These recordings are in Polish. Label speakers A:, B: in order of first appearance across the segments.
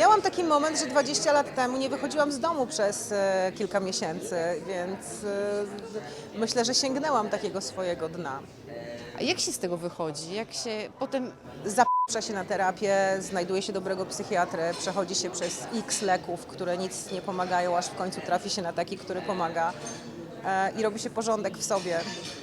A: Miałam taki moment, że 20 lat temu nie wychodziłam z domu przez e, kilka miesięcy, więc e, myślę, że sięgnęłam takiego swojego dna.
B: A jak się z tego wychodzi? Jak się potem
A: Zaprasza się na terapię, znajduje się dobrego psychiatrę, przechodzi się przez x leków, które nic nie pomagają, aż w końcu trafi się na taki, który pomaga i robi się porządek w sobie.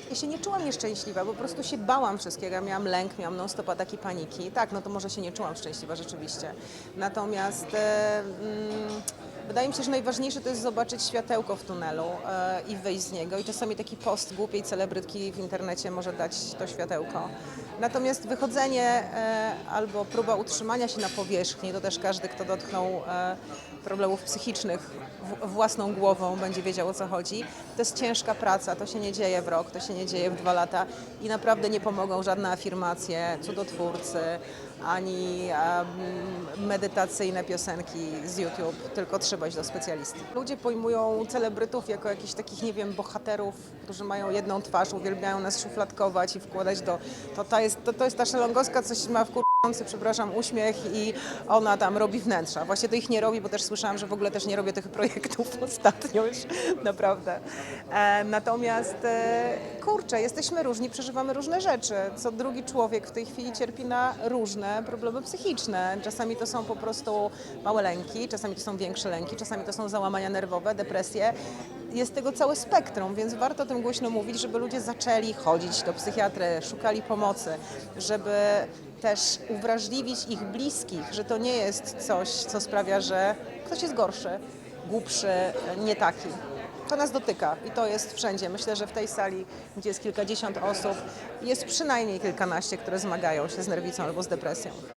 A: Ja się nie czułam nieszczęśliwa, po prostu się bałam wszystkiego. Miałam lęk, miałam non-stop ataki paniki. Tak, no to może się nie czułam szczęśliwa rzeczywiście. Natomiast e, mm, wydaje mi się, że najważniejsze to jest zobaczyć światełko w tunelu e, i wyjść z niego. I czasami taki post głupiej celebrytki w internecie może dać to światełko. Natomiast wychodzenie e, albo próba utrzymania się na powierzchni, to też każdy, kto dotknął e, problemów psychicznych w, własną głową, będzie wiedział o co chodzi. To jest ciężka praca, to się nie dzieje w rok, to się nie dzieje w dwa lata i naprawdę nie pomogą żadne afirmacje, cudotwórcy, ani em, medytacyjne piosenki z YouTube, tylko trzeba iść do specjalisty. Ludzie pojmują celebrytów jako jakichś takich, nie wiem, bohaterów, którzy mają jedną twarz, uwielbiają nas szufladkować i wkładać do... To, to, jest, to, to jest ta szelongowska, coś ma wkurzący, przepraszam, uśmiech i ona tam robi wnętrza. Właśnie to ich nie robi, bo też słyszałam, że w ogóle też nie robię tych projektów ostatnio już, naprawdę. E, natomiast, e, kurczę, jesteśmy różni, przeżywamy różne rzeczy. Co drugi człowiek w tej chwili cierpi na różne problemy psychiczne. Czasami to są po prostu małe lęki, czasami to są większe lęki, czasami to są załamania nerwowe, depresje. Jest tego całe spektrum, więc warto o tym głośno mówić, żeby ludzie zaczęli chodzić do psychiatry, szukali pomocy, żeby też uwrażliwić ich bliskich, że to nie jest coś, co sprawia, że ktoś jest gorszy, głupszy, nie taki. To nas dotyka i to jest wszędzie. Myślę, że w tej sali, gdzie jest kilkadziesiąt osób, jest przynajmniej kilkanaście, które zmagają się z nerwicą albo z depresją.